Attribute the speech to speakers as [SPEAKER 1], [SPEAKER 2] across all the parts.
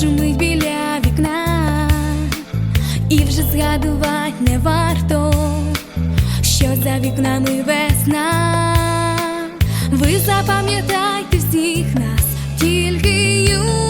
[SPEAKER 1] шумить біля вікна, і вже згадувати не варто, що за вікнами весна. Ви запам'ятайте всіх нас, тільки юними.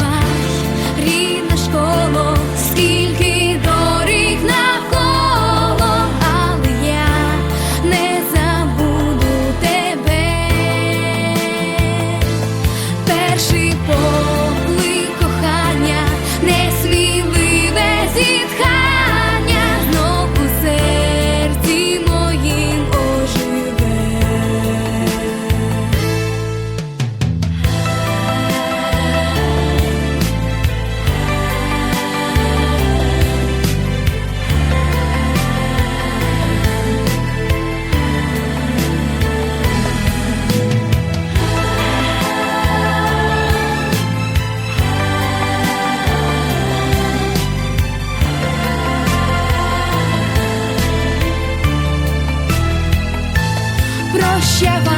[SPEAKER 1] Школо,